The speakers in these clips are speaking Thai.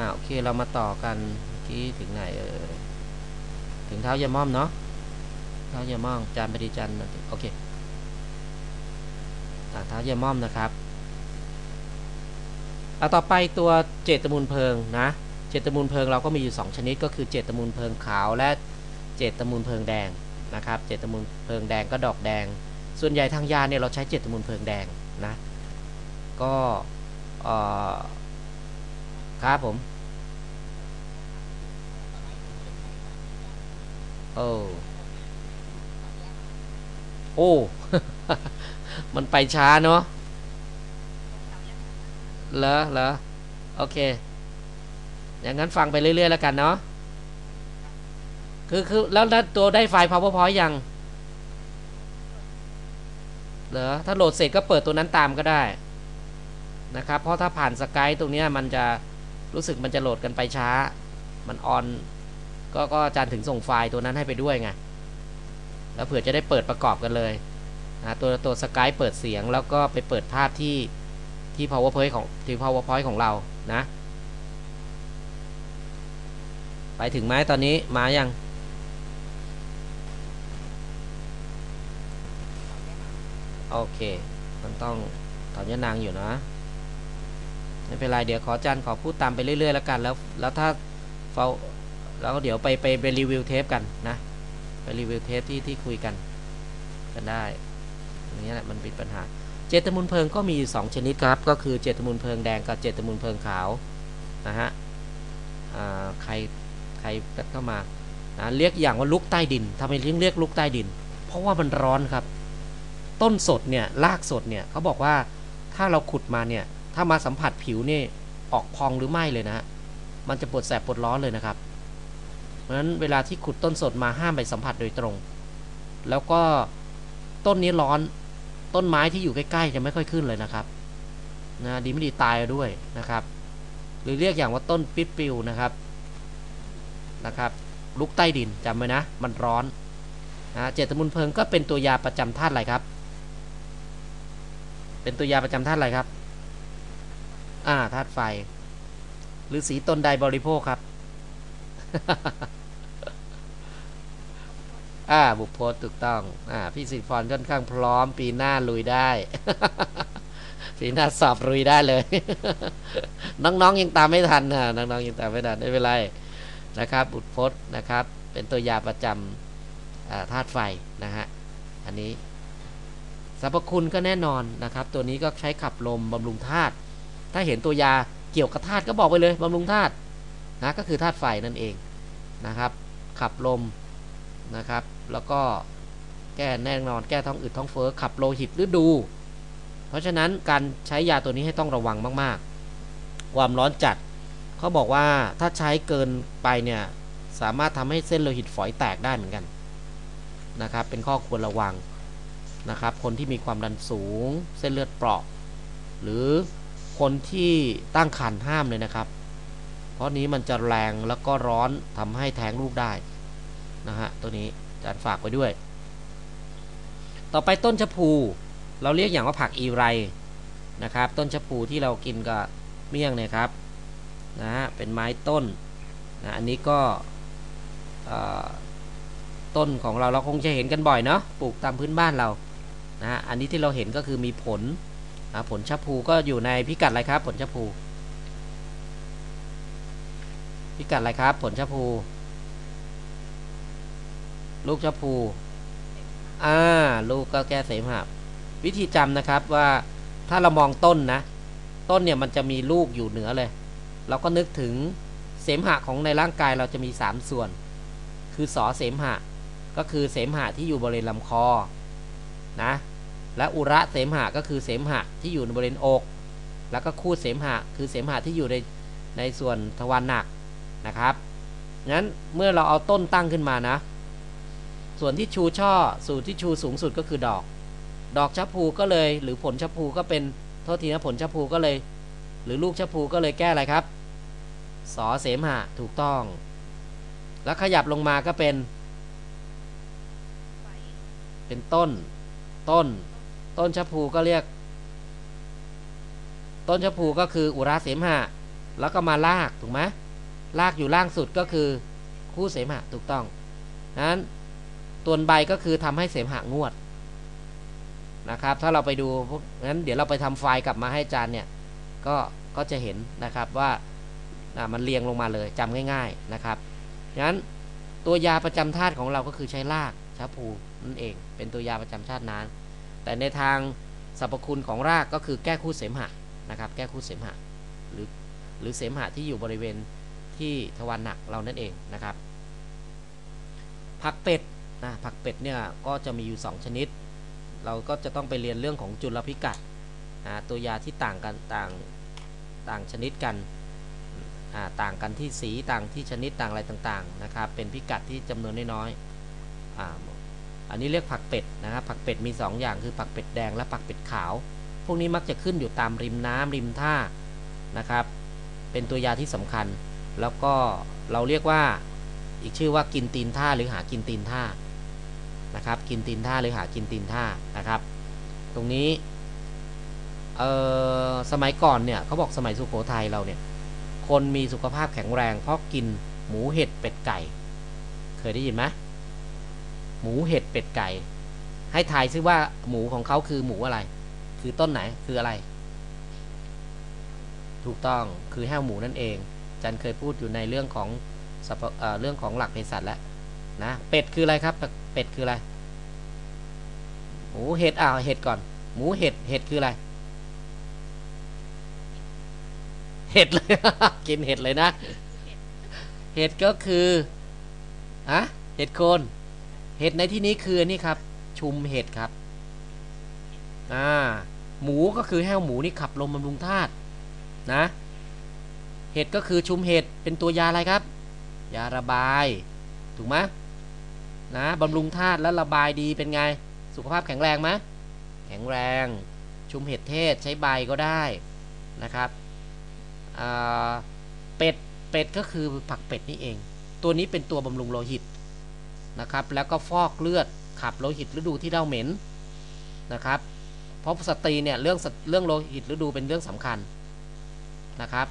อ่าโอเคเรามาต่อกันเมื่อกี้ถึงไหนเออถึงเท้ายาม่อมเนาะเท้ายาม่อมจานปฏิจันโอเคอ่าเท้ายาม่อมนะครับอะต่อไปตัวเจตมูลเพลิงนะ เจตมูลเพลิงเราก็มีอยู่ 2 ชนิดก็คือเจตมูลเพลิงขาวและเจตมูลเพลิงแดงนะครับ เจตมูลเพลิงแดงก็ดอกแดง ส่วนใหญ่ทางยาเนี่ยเราใช้เจตมูลเพลิงแดงนะ ก็อ่อครับผม โอ้โอ้ มันไปช้าเนาะเหรอเหรอโอเค อย่างนั้นฟังไปเรื่อย ๆ แล้วกันเนาะ คือคือแล้วแล้วตัวได้ไฟล์ powerpoint ยัง เหรอ ถ้าโหลดเสร็จก็เปิดตัวนั้นตามก็ได้ นะครับ เพราะถ้าผ่านสกายตรงนี้มันจะรู้สึกมันจะโหลดกันไปช้า มันออน ก็ก็อาจารย์ถึงส่งไฟล์ตัวนั้นให้ไปด้วยไงแล้วเผื่อจะได้เปิดประกอบกันเลยนะตัวตัวสกายเปิดเสียงแล้วก็ไปเปิดภาพที่ที่ powerpoint ของที่ powerpoint ของเรานะ ไปถึงไหมตอนนี้มายังโอเค มันต้องถอนยานางอยู่นะ ไม่เป็นไร เดี๋ยวขออาจารย์ขอพูดตามไปเรื่อยๆแล้วกัน แล้ว แล้วถ้าเฝ้า แล้วเดี๋ยวไปไปไปรีวิวเทปกันนะ ไปรีวิวเทปที่ที่คุยกันกันได้อย่างนี้แหละมันเป็นปัญหา เจตมูลเพลิงก็มีอยู่สองชนิดครับ ก็คือเจตมูลเพลิงแดงกับเจตมูลเพลิงขาวนะฮะใครใครกัดเข้ามานะเรียกอย่างว่าลุกใต้ดินทำไมเรียกเรียกลุกใต้ดิน เพราะว่ามันร้อนครับ ต้นสดเนี่ยรากสดเนี่ยเขาบอกว่าถ้าเราขุดมาเนี่ยถ้ามาสัมผัสผิวนี่ออกพองหรือไม่เลยนะฮะมันจะปวดแสบปวดร้อนเลยนะครับ ราะฉะนั้นเวลาที่ขุดต้นสดมาห้ามไปสัมผัสโดยตรง แล้วก็ต้นนี้ร้อนต้นไม้ที่อยู่ใกล้ๆจะไม่ค่อยขึ้นเลยนะครับนะดีไม่ดีตายด้วยนะครับ หรือเรียกอย่างว่าต้นปิดปิวนะครับนะครับลุกใต้ดินจำไว้นะ มันร้อนนะเจตมุนเพลิงก็เป็นตัวยาประจำธาตุอะไรครับ เป็นตัวยาประจำธาตุอะไรครับอ่าธาตุไฟ หรือสีตนใดบริโภคครับ อ่า บุพโพสถูกต้อง อ่า พี่สิริพรค่อนข้างพร้อม ปีหน้าลุยได้ ปีหน้าสอบลุยได้เลย น้องๆยังตามไม่ทันนะน้องๆยังตามไม่ทันไม่เป็นไรนะครับ บุตรพจน์นะครับ เป็นตัวยาประจำธาตุไฟนะฮะ อันนี้สรรพคุณก็แน่นอนนะครับ ตัวนี้ก็ใช้ขับลมบำรุงธาตุ ถ้าเห็นตัวยาเกี่ยวกับธาตุก็บอกไปเลยบำรุงธาตุนะก็คือธาตุไฟนั่นเองนะครับ ขับลมนะครับ แล้วก็แก้แน่นอนแก้ท้องอืดท้องเฟ้อขับโลหิตฤดู เพราะฉะนั้นการใช้ยาตัวนี้ให้ต้องระวังมากๆ ความร้อนจัดเขาบอกว่าถ้าใช้เกินไปเนี่ยสามารถทำให้เส้นโลหิตฝอยแตกได้เหมือนกันนะครับ เป็นข้อควรระวังนะครับ คนที่มีความดันสูง เส้นเลือดเปราะ หรือคนที่ตั้งครรภ์ห้ามเลยนะครับ เพราะนี้มันจะแรงแล้วก็ร้อนทำให้แท้งลูกได้นะฮะตัวนี้ อาจารย์ฝากไว้ด้วย ต่อไปต้นชะพู เราเรียกอย่างว่าผักอีไรนะครับ ต้นชะพูที่เรากินกับเมี่ยงเนี่ยครับนะฮะเป็นไม้ต้นนะอันนี้ก็ต้นของเราเราคงจะเห็นกันบ่อยเนาะปลูกตามพื้นบ้านเรานะฮะอันนี้ที่เราเห็นก็คือมีผลนะผลชะพูก็อยู่ในพิกัดอะไรครับ ผลชะพู พิกัดอะไรครับ ผลชะพู ลูกชะพูอ่าลูกก็แก้เสมหะวิธีจำนะครับว่าถ้าเรามองต้นนะ ต้นเนี่ยมันจะมีลูกอยู่เหนือเลย เราก็นึกถึงเสมหะของในร่างกายเราจะมี 3 ส่วน คือสอเสมหะ ก็คือเสมหะที่อยู่บริเวณลำคอนะและอุระเสมหะก็คือเสมหะที่อยู่ในบริเวณอก แล้วก็คูดเสมหะคือเสมหะที่อยู่ในในส่วนทวารหนักนะครับงั้นเมื่อเราเอาต้นตั้งขึ้นมานะ ส่วนที่ชูช่อ สูตรที่ชูสูงสุดก็คือดอก ดอกชะพูก็เลย หรือผลชะพูก็เป็นโทษทีนะผลชะพูก็เลย หรือลูกชะพูก็เลยแก้อะไรครับสอเสมหะถูกต้อง แล้วขยับลงมาก็เป็น เป็นต้น ต้น ต้นชะพูก็เรียก ต้นชะพูก็คืออุราเสมหะ แล้วก็มาลากถูกไหมลากอยู่ล่างสุดก็คือคู่เสมหะถูกต้องนั้น ตัวใบก็คือทำให้เสมหะงวดนะครับ ถ้าเราไปดูพวกนั้นเดี๋ยวเราไปทำไฟล์กลับมาให้อาจารย์เนี่ยก็ก็จะเห็นนะครับว่ามันเรียงลงมาเลยจำง่าย ๆนะครับงั้นตัวยาประจำธาตุของเราก็คือใช้รากชาพูนั่นเอง เป็นตัวยาประจำชาตินั้น แต่ในทางสรรพคุณของรากก็คือแก้คู่เสมหะนะครับ แก้คู่เสมหะหรือหรือเสมหะที่อยู่บริเวณที่ทวารหนักเรานั่นเองนะครับ ผักเป็ด นะผักเป็ดเนี่ยก็จะมีอยู่ 2 ชนิด เราก็จะต้องไปเรียนเรื่องของจุลพิกัดนะตัวยาที่ต่างกันต่างต่างชนิดกันต่างกันที่สีต่างที่ชนิดต่างอะไรต่างๆนะครับเป็นพิกัดที่จำนวนน้อยๆออันนี้เรียกผักเป็ดนะครับผักเป็ดมี 2 อย่างคือผักเป็ดแดงและผักเป็ดขาว พวกนี้มักจะขึ้นอยู่ตามริมน้ำริมท่านะครับ เป็นตัวยาที่สำคัญ แล้วก็เราเรียกว่าอีกชื่อว่ากินตีนท่าหรือหากินตีนท่า นะครับ กินตีนท่าหรือหากินตีนท่านะครับ ตรงนี้เอ่อสมัยก่อนเนี่ยเขาบอกสมัยสุโขทัยเราเนี่ย คนมีสุขภาพแข็งแรงเพราะกินหมูเห็ดเป็ดไก่ เคยได้ยินไหมหมูเห็ดเป็ดไก่ ให้ทายซิว่าหมูของเขาคือหมูอะไร คือต้นไหนคืออะไร ถูกต้องคือแห้วหมูนั่นเองจันเคยพูดอยู่ในเรื่องของเอเรื่องของหลักเภสัชแล้ว นะเป็ดคืออะไรครับ เป็ดคืออะไรหมูเห็ดอ่าเห็ดก่อน หมูเห็ดเห็ดคืออะไร เห็ดเลยกินเห็ดเลยนะ เห็ดก็คืออะเห็ดโคนเห็ดในที่นี้คือนนี่ครับ ชุมเห็ดครับอ่าหมูก็คือแห้วหมูนี่ขับลมบำรุงธาตุนะ เห็ดก็คือชุมเห็ดเป็นตัวยาอะไรครับ ยาระบาย ถูกไหม นะบำรุงธาตุแล้วระบายดีเป็นไง สุขภาพแข็งแรงไหมแข็งแรง ชุมเห็ดเทศใช้ใบก็ได้นะครับเป็ดเป็ดก็คือผักเป็ดนี่เอง ตัวนี้เป็นตัวบำรุงโลหิตนะครับ แล้วก็ฟอกเลือดขับโลหิตฤดูที่เน่าเหม็นนะครับ เพราะสตรีเนี่ยเรื่องเรื่องโลหิตฤดูเป็นเรื่องสำคัญนะครับ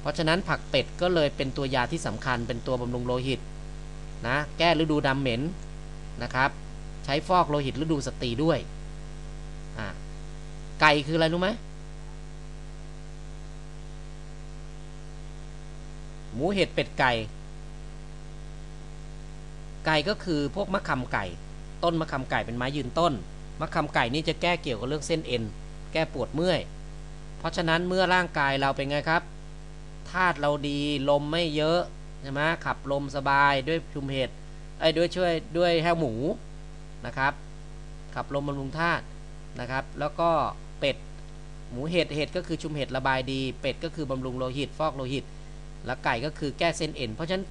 เพราะฉะนั้นผักเป็ดก็เลยเป็นตัวยาที่สำคัญ เป็นตัวบำรุงโลหิต นะแก้ฤดูดำเหม็นนะครับ ใช้ฟอกโลหิตฤดูสตรีด้วยอ่าไก่คืออะไรรู้ไหมหมูเห็ดเป็ดไก่ ไก่ก็คือพวกมะขามไก่ ต้นมะขามไก่เป็นไม้ยืนต้นมะขามไก่นี่จะแก้เกี่ยวกับเรื่องเส้นเอ็น แก้ปวดเมื่อย เพราะฉะนั้นเมื่อร่างกายเราเป็นไงครับธาตุเราดีลมไม่เยอะ ใช่ไหมขับลมสบายด้วยชุมเห็ดไอ้ด้วยช่วยด้วยแห้วหมูนะครับ ขับลมบำรุงธาตุนะครับ แล้วก็เป็ดหมูเห็ดเห็ดก็คือชุมเห็ดระบายดี เป็ดก็คือบำรุงโลหิต ฟอกโลหิต แล้วไก่ก็คือแก้เส้นเอ็น เพราะฉะนั้น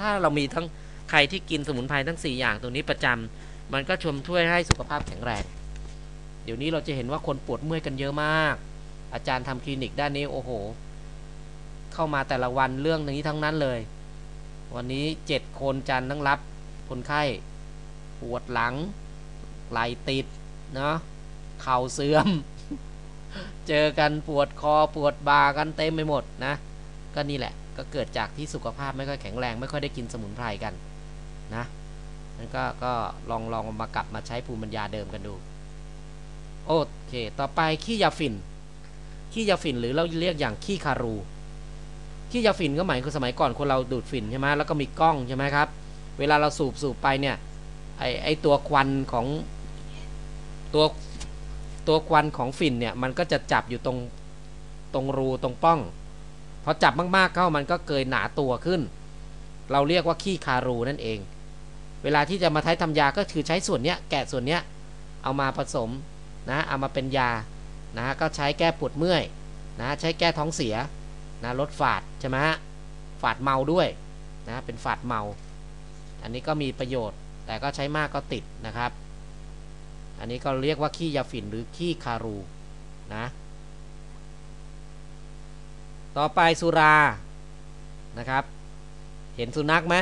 ถ้าเรามีทั้งใครที่กินสมุนไพรทั้ง 4 อย่างตรงนี้ประจำมันก็ชมช่วยให้สุขภาพแข็งแรง เดี๋ยวนี้เราจะเห็นว่าคนปวดเมื่อยกันเยอะมาก อาจารย์ทำคลินิกด้านนี้โอ้โห เข้ามาแต่ละวันเรื่องนี้ทั้งนั้นเลย วันนี้เจ็ดคนจันทั้งรับ คนไข้ปวดหลังไหลติดเนาะเข่าเสื่อม เจอกันปวดคอปวดบ่ากันเต็มไปหมดนะ ก็นี่แหละก็เกิดจากที่สุขภาพไม่ค่อยแข็งแรง ไม่ค่อยได้กินสมุนไพรกันนะนั่นก็ก็ลองลองมากลับมาใช้ภูมิปัญญาเดิมกันดู โอเค ต่อไปขี้ยาฝิ่นขี้ยาฝิ่นหรือเราเรียกอย่างขี้คารู ขี้ยาฝิ่นก็หมายคือสมัยก่อนคนเราดูดฝิ่นใช่ไหมแล้วก็มีกล้องใช่ไหมครับ เวลาเราสูบสูบไปเนี่ยไอไอตัวควันของตัวตัวควันของฝิ่นเนี่ยมันก็จะจับอยู่ตรงตรงรูตรงป้องพอจับมากๆเข้ามันก็เกยหนาตัวขึ้น เราเรียกว่าขี้คารูนั่นเอง เวลาที่จะมาใช้ทำยาก็คือใช้ส่วนเนี้ยแกะส่วนเนี้ยเอามาผสมนะเอามาเป็นยานะก็ใช้แก้ปวดเมื่อยนะใช้แก้ท้องเสีย นะลดฝาดใช่ไหมฮะฝาดเมาด้วยนะเป็นฝาดเมา อันนี้ก็มีประโยชน์แต่ก็ใช้มากก็ติดนะครับ อันนี้ก็เรียกว่าขี้ยาฝิ่นหรือขี้คารูนะต่อไปสุรานะครับ เห็นสุนัขไหม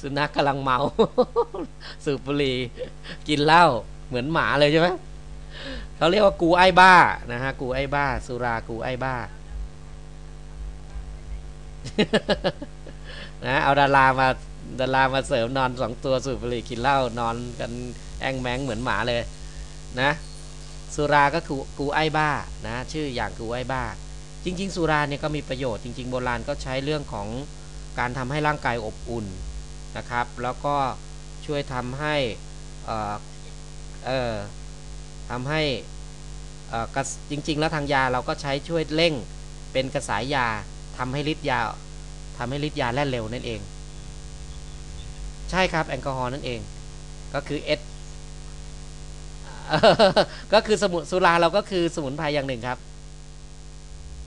สุนัขกำลังเมา สูบบุหรี่กินเหล้าเหมือนหมาเลยใช่ไหม เขาเรียกว่ากูไอ้บ้านะฮะกูไอ้บ้า สุรากูไอ้บ้านะเอาดารามาดารามาเสริมนอนสองตัวสูบบุหรี่กินเหล้านอนกันแองแมงเหมือนหมาเลยนะสุราก็คือกูไอ้บ้านะชื่ออย่างกูไอ้บ้า จริง ๆ สุราเนี่ยก็มีประโยชน์จริง ๆ โบราณก็ใช้เรื่องของการทำให้ร่างกายอบอุ่นนะครับ แล้วก็ช่วยทำให้เอ่อเออ ทำให้กระจริง ๆ แล้วทางยาเราก็ใช้ช่วยเร่งเป็นกระสายยาทำให้ฤทธิ์ยาทำให้ฤทธิ์ยาแล่นเร็วนั่นเอง ใช่ครับแอลกอฮอล์นั่นเอง ก็คือเอสก็คือสมุนสุราเราก็คือสมุนไพรอย่างหนึ่งครับ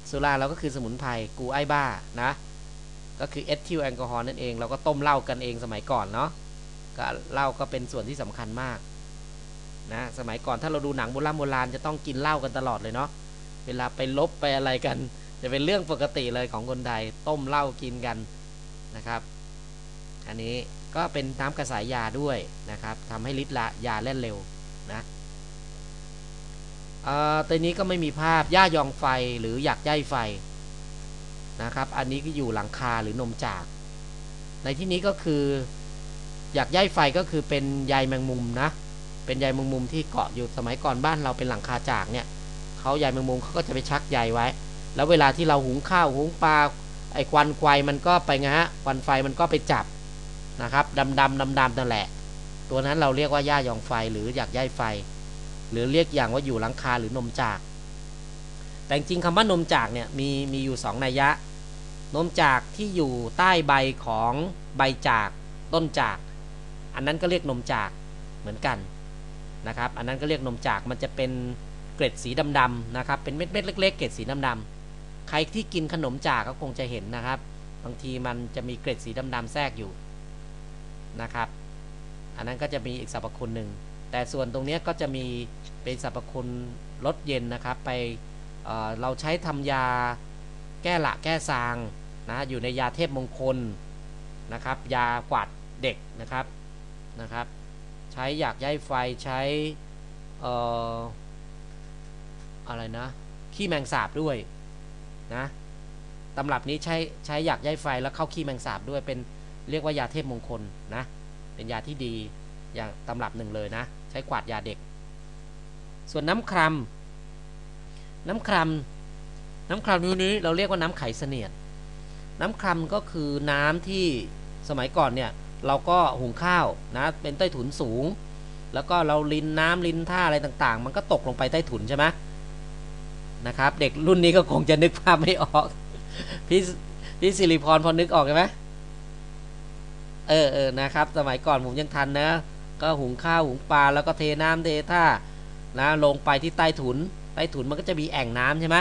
สุราเราก็คือสมุนไพรกูไอ้บ้านะ ก็คือเอทิลแอลกอฮอล์นั่นเอง เราก็ต้มเหล้ากันเองสมัยก่อนเนาะก็เหล้าก็เป็นส่วนที่สำคัญมาก นะสมัยก่อนถ้าเราดูหนังโบราณโบราณจะต้องกินเหล้ากันตลอดเลยเนาะเวลาไปลบไปอะไรกัน จะเป็นเรื่องปกติเลยของคนไทยต้มเหล้ากินกันนะครับ อันนี้ก็เป็นน้ำกระสายยาด้วยนะครับทำให้ฤทธิ์ละยาเล่นเร็วนะเอ่อตัวนี้ก็ไม่มีภาพย่ายองไฟหรือหยักใยไฟนะครับ อันนี้ก็อยู่หลังคาหรือนมจาก ในที่นี้ก็คือหยักใยไฟก็คือเป็นใยแมงมุมนะ เป็นใยแมงมุมที่เกาะอยู่สมัยก่อนบ้านเราเป็นหลังคาจากเนี่ยเขาใยแมงมุมเขาก็จะไปชักใยไว้ แล้วเวลาที่เราหุงข้าวหุงปลาไอ้ควันไฟมันก็ไปไงฮะควันไฟมันก็ไปจับนะครับดำดำดำดำนั่นแหละ ตัวนั้นเราเรียกว่าหญ้ายองไฟหรือหยักใยไฟ หรือเรียกอย่างว่าอยู่หลังคาหรือนมจาก แต่จริงคำว่านมจากเนี่ยมีมีอยู่สองนัยยะ นมจากที่อยู่ใต้ใบของใบจากต้นจาก อันนั้นก็เรียกนมจากเหมือนกัน นะครับ อันนั้นก็เรียกนมจากมันจะเป็นเกล็ดสีดำๆนะครับ เป็นเม็ดๆเล็ก ๆ เกล็ดสีดำๆใครที่กินขนมจากก็คงจะเห็นนะครับ บางทีมันจะมีเกล็ดสีดำๆแทรกอยู่นะครับ อันนั้นก็จะมีอีกสรรพคุณหนึ่ง แต่ส่วนตรงนี้ก็จะมีเป็นสรรพคุณลดเย็นนะครับ ไปเเราใช้ทำยาแก้ละแก้ซางนะอยู่ในยาเทพมงคลนะครับ ยากวาดเด็กนะครับนะครับ ใช้อยากย้ายไฟใช้อออะไรนะ ขี้แมงสาบด้วยนะตำรับนี้ใช้ใช้อยากย้ายไฟแล้วเข้าขี้แมงสาบด้วยเป็นเรียกว่ายาเทพมงคลนะเป็นยาที่ดีอย่างตำรับหนึ่งเลยนะ ใช้กวาดยาเด็ก ส่วนน้ำครัมน้ำครัมน้ำครัมนี้เราเรียกว่าน้ำไขเสนียด น้ำครัมก็คือน้ำที่สมัยก่อนเนี่ย เราก็หุงข้าวนะเป็นใต้ถุนสูง แล้วก็เราลินน้ำลินท่าอะไรต่างๆ มันก็ตกลงไปใต้ถุนใช่ไหมนะครับ เด็กรุ่นนี้ก็คงจะนึกภาพไม่ออก พี่พี่สิริพรพอนึกออกไหมเออเออนะครับ สมัยก่อนผมยังทันนะ ก็หุงข้าวหุงปลาแล้วก็เทน้ำเทท่านะลงไปที่ใต้ถุน ใต้ถุนมันก็จะมีแอ่งน้ำใช่ไหม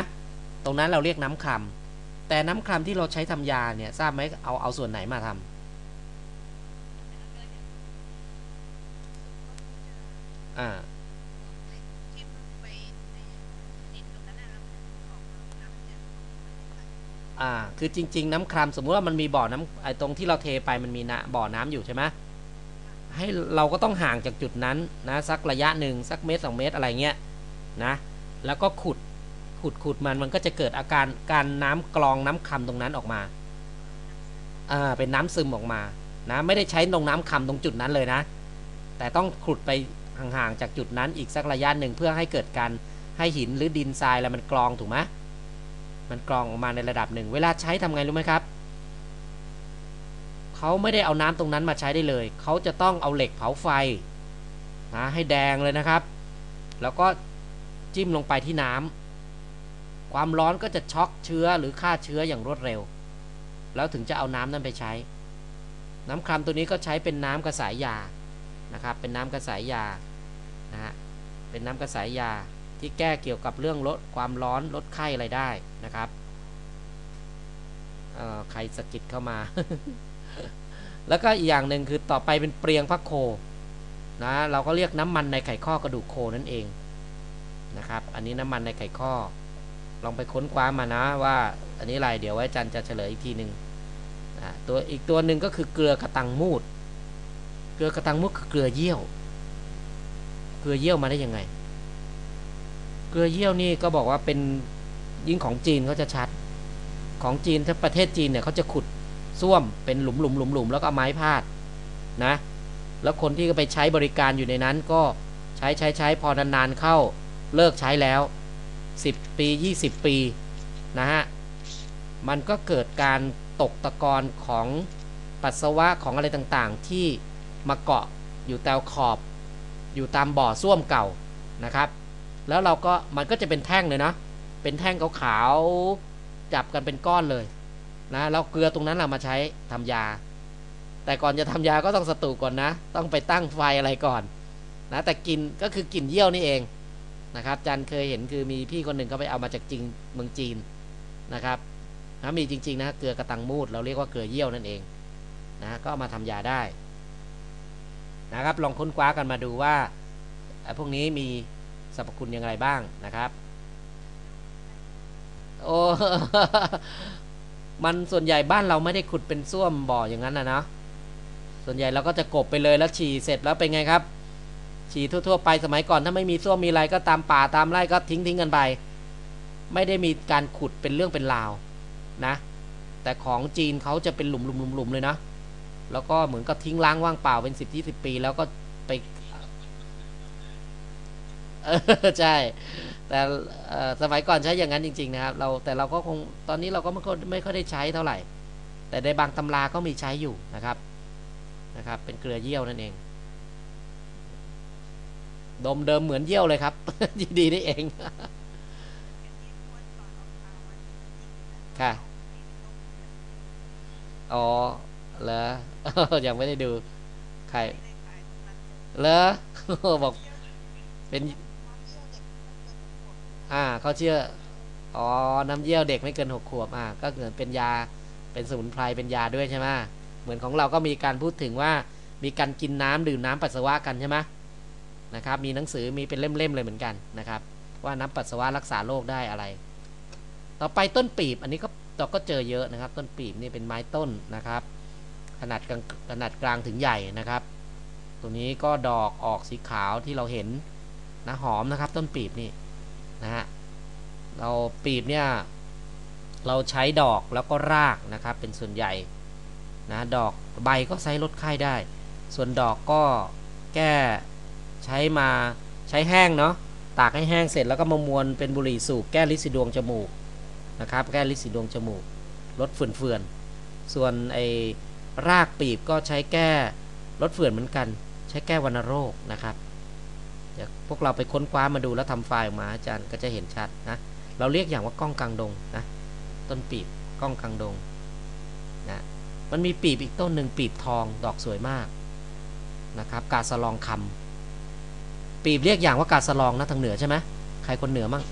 ตรงนั้นเราเรียกน้ำครามแต่น้ำครามที่เราใช้ทำยาเนี่ยทราบไหมเอาเอาส่วนไหนมาทำ อ่าอ่า คือจริง ๆ น้ำครามสมมุติว่ามันมีบ่อน้ำไอ้ตรงที่เราเทไปมันมีนะบ่อน้ำอยู่ใช่ไหมให้เราก็ต้องห่างจากจุดนั้นนะสักระยะหนึ่งสักเมตรสองเมตรอะไรเงี้ยนะแล้วก็ขุดขุดขุดมันมันก็จะเกิดอาการการน้ำกรองน้ำคำตรงนั้นออกมาอ่าเป็นน้ำซึมออกมานะไม่ได้ใช้ตรงน้ำคำตรงจุดนั้นเลยนะ แต่ต้องขุดไป ห่างๆจากจุดนั้นอีกสักระยะหนึ่งเพื่อให้เกิดการให้หินหรือดินทรายอะไรมันกรองถูกไหมมันกรองออกมาในระดับหนึ่ง เวลาใช้ทำไงรู้ไหมครับเขาไม่ได้เอาน้ำตรงนั้นมาใช้ได้เลย เขาจะต้องเอาเหล็กเผาไฟนะให้แดงเลยนะครับ แล้วก็จิ้มลงไปที่น้ำความร้อนก็จะช็อกเชื้อหรือฆ่าเชื้ออย่างรวดเร็ว แล้วถึงจะเอาน้ำนั้นไปใช้ น้ำครามตัวนี้ก็ใช้เป็นน้ำกระสายยานะครับ เป็นน้ำกระสายยา นะฮะเป็นน้ำกระสายยาที่แก้เกี่ยวกับเรื่องลดความร้อนลดไข้อะไรได้นะครับใครสกิดเข้ามา แล้วก็อีกอย่างหนึ่งคือต่อไปเป็นเปรียงพักโคนะเราก็เรียกน้ำมันในไข่ข้อกระดูกโคนั่นเองนะครับ อันนี้น้ำมันในไข่ข้อ ลองไปค้นคว้ามานะว่า อันนี้อะไรเดี๋ยวไว้จันจะเฉลยอีกทีหนึ่งตัวอีกตัวหนึ่งก็คือเกลือกระตังมูด เกลือกระตังมูดคือเกลือเยี่ยว เกลือเยี่ยวมาได้ยังไง เกลือเยี่ยวนี่ก็บอกว่าเป็นยิ่งของจีนเขาจะชัด ของจีนถ้าประเทศจีนเนี่ยเขาจะขุดส้วมเป็นหลุมหลุมหลุมหลุมแล้วก็ไม้พาดนะ แล้วคนที่ไปใช้บริการอยู่ในนั้นก็ใช้ใช้ใช้พอนานๆเข้าเลิกใช้แล้ว 10 ปี 20 ปีนะฮะมันก็เกิดการตกตะกอนของปัสสาวะของอะไรต่างๆ ที่มาเกาะอยู่แตวขอบ อยู่ตามบ่อส้วมเก่านะครับ แล้วเราก็มันก็จะเป็นแท่งเลยนะเป็นแท่งขาวๆจับกันเป็นก้อนเลยนะแล้วเกลือตรงนั้นเรามาใช้ทำยา แต่ก่อนจะทำยาก็ต้องสตูก่อนนะ ต้องไปตั้งไฟอะไรก่อนนะแต่กินก็คือกลิ่นเยี่ยวนี่เองนะครับจันเคยเห็นคือมีพี่คนหนึ่งเขาไปเอามาจากจริงเมืองจีนนะครับนะมีจริงๆนะเกลือกระตังมูดเราเรียกว่าเกลือเยี่ยวนั่นเองนะก็เอามาทำยาได้ นะครับ ลองค้นคว้ากันมาดูว่าพวกนี้มีสรรพคุณอย่างไรบ้างนะครับโอ้มันส่วนใหญ่บ้านเราไม่ได้ขุดเป็นส้วมบ่ออย่างนั้นนะเนาะส่วนใหญ่เราก็จะกบไปเลยแล้วฉี่เสร็จแล้วเป็นไงครับ ฉี่ทั่ว ๆ ไปสมัยก่อนถ้าไม่มีส้วมมีอะไรก็ตามป่าตามไร่ก็ทิ้งทิ้งกันไป ไม่ได้มีการขุดเป็นเรื่องเป็นราวนะ แต่ของจีนเขาจะเป็นหลุมหลุมหลุมหลุมเลยนะ แล้วก็เหมือนกับทิ้งล้างว่างเปล่าเป็นสิบยี่สิบปี แล้วก็ไปเออใช่ แต่สมัยก่อนใช้อย่างนั้นจริง ๆ นะครับ เราแต่เราก็คงตอนนี้เราก็ไม่ค่อยไม่ค่อยได้ใช้เท่าไหร่ แต่ในบางตำราก็มีใช้อยู่นะครับนะครับ เป็นเกลือเยี่ยวนั่นเอง ดมเดิมเหมือนเยี่ยวเลยครับดีๆนี่เองค่ะอ๋อ เหรอยังไม่ได้ดู ใครเหรอบอก เป็น อ่าเขาเชื่อ อ๋อ น้ำเยี่ยวเด็กไม่เกินหกขวบ อ่า ก็เหมือนเป็นยา เป็นสมุนไพร เป็นยาด้วยใช่ไหมเหมือนของเราก็มีการพูดถึงว่า มีการกินน้ำดื่มน้ำปัสสาวะกันใช่ไหมนะครับ มีหนังสือ มีเป็นเล่มๆเลยเหมือนกันนะครับ ว่าน้ำปัสสาวะรักษาโรคได้อะไร ต่อไปต้นปีบ อันนี้ก็เราก็เจอเยอะนะครับ ต้นปีบนี่เป็นไม้ต้นนะครับ ขนาดกลางขนาดกลางถึงใหญ่นะครับ ตัวนี้ก็ดอกออกสีขาวที่เราเห็นนะหอมนะครับ ต้นปีบนี่นะฮะเราปีบเนี่ยเราใช้ดอกแล้วก็รากนะครับ เป็นส่วนใหญ่นะดอกใบก็ใช้ลดไข้ได้ ส่วนดอกก็แก้ใช้มาใช้แห้งเนาะตากให้แห้งเสร็จแล้วก็มามวนเป็นบุหรี่สูบแก้ลิสีดวงจมูกนะครับ แก้ลิสีดวงจมูกลดฝุ่นเฟื่อนส่วนไอ รากปีบก็ใช้แก้ลดเฟื่อนเหมือนกัน ใช้แก้วัณโรคนะครับเดี๋ยวพวกเราไปค้นคว้ามาดูแล้วทำไฟล์ออกมาอาจารย์ก็จะเห็นชัดนะเราเรียกอย่างว่าก้องกลางดงนะต้นปีบก้องกลางดงนะมันมีปีบอีกต้นหนึ่งปีบทองดอกสวยมากนะครับกาสลองคำปีบเรียกอย่างว่ากาสลองนะทางเหนือใช่ไหมใครคนเหนือมั่ง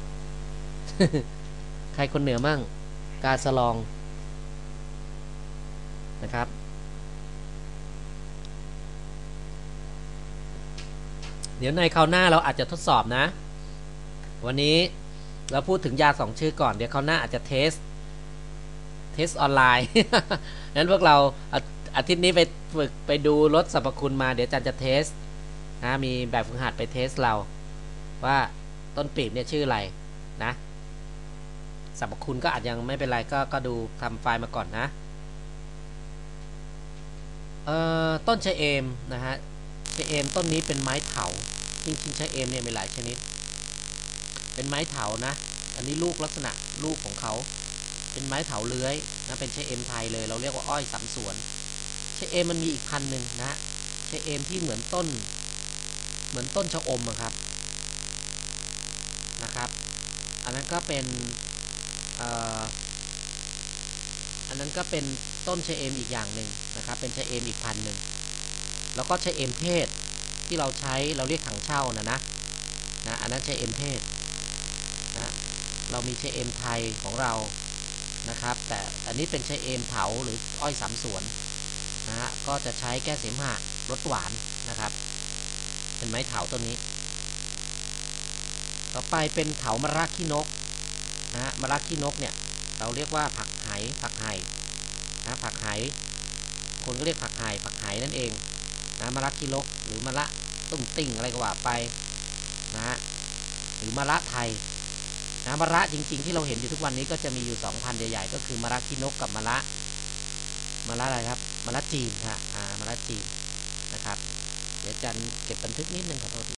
ใครคนเหนือมั่งกาสลองนะครับ เดี๋ยวในคราวหน้าเราอาจจะทดสอบนะ วันนี้เราพูดถึงยาสองชื่อก่อน เดี๋ยวคราวหน้าอาจจะเทส เทสออนไลน์นั้นพวกเราอาทิตย์นี้ไปฝึกไปดูรถสรรพคุณมา เดี๋ยวอาจารย์จะเทสนะมีแบบฝึกหัดไปเทสเรา ว่าต้นปีบเนี่ยชื่ออะไรนะสรรพคุณก็อาจยังไม่เป็นไรก็ก็ดูทำไฟล์มาก่อนนะ เอ่อต้นชะเอมนะฮะ ชะเอมต้นนี้เป็นไม้เถาจริงๆชะเอมเนี่ยมีหลายชนิด เป็นไม้เถานะ อันนี้ลูกลักษณะลูกของเขา เป็นไม้เถาเลื้อยนะเป็นชะเอมไทยเลย เราเรียกว่าอ้อยสามสวนชะเอมมันมีอีกพันหนึ่งนะชะเอมที่เหมือนต้น เหมือนต้นชะอมครับนะครับ อันนั้นก็เป็นอันนั้นก็เป็นต้นชะเอมอีกอย่างหนึ่งนะครับ เป็นชะเอมอีกพันหนึ่ง แล้วก็ชะเอมเทศที่เราใช้เราเรียกถังเช่านะนะนะอันนั้นชะเอมเทศนะเรามีชะเอมไทยของเรานะครับ แต่อันนี้เป็นชะเอมเถาหรืออ้อยสามสวนนะฮะก็จะใช้แก้เสมหะรสหวานนะครับ เป็นไม้เถาต้นนี้ ต่อไปเป็นเถามะระขี้นกนะฮะมะระขี้นกเนี่ยเราเรียกว่าผักไหผักไหนะผักไหคนก็เรียกผักไหผักไหนั่นเอง นะมะระขี้นกหรือมะระตุ้งติ่งอะไรก็ว่าไปนะฮะหรือมะระไทยนะมะระจริง ๆ ที่เราเห็นอยู่ทุกวันนี้ก็จะมีอยู่สองพันใหญ่ๆ ก็คือมะระขี้นกกับมะระมะระอะไรครับมะระจีนฮะอ่ามะระจีนนะครับ เดี๋ยวจันเก็บบันทึกนิดนึงขอโทษที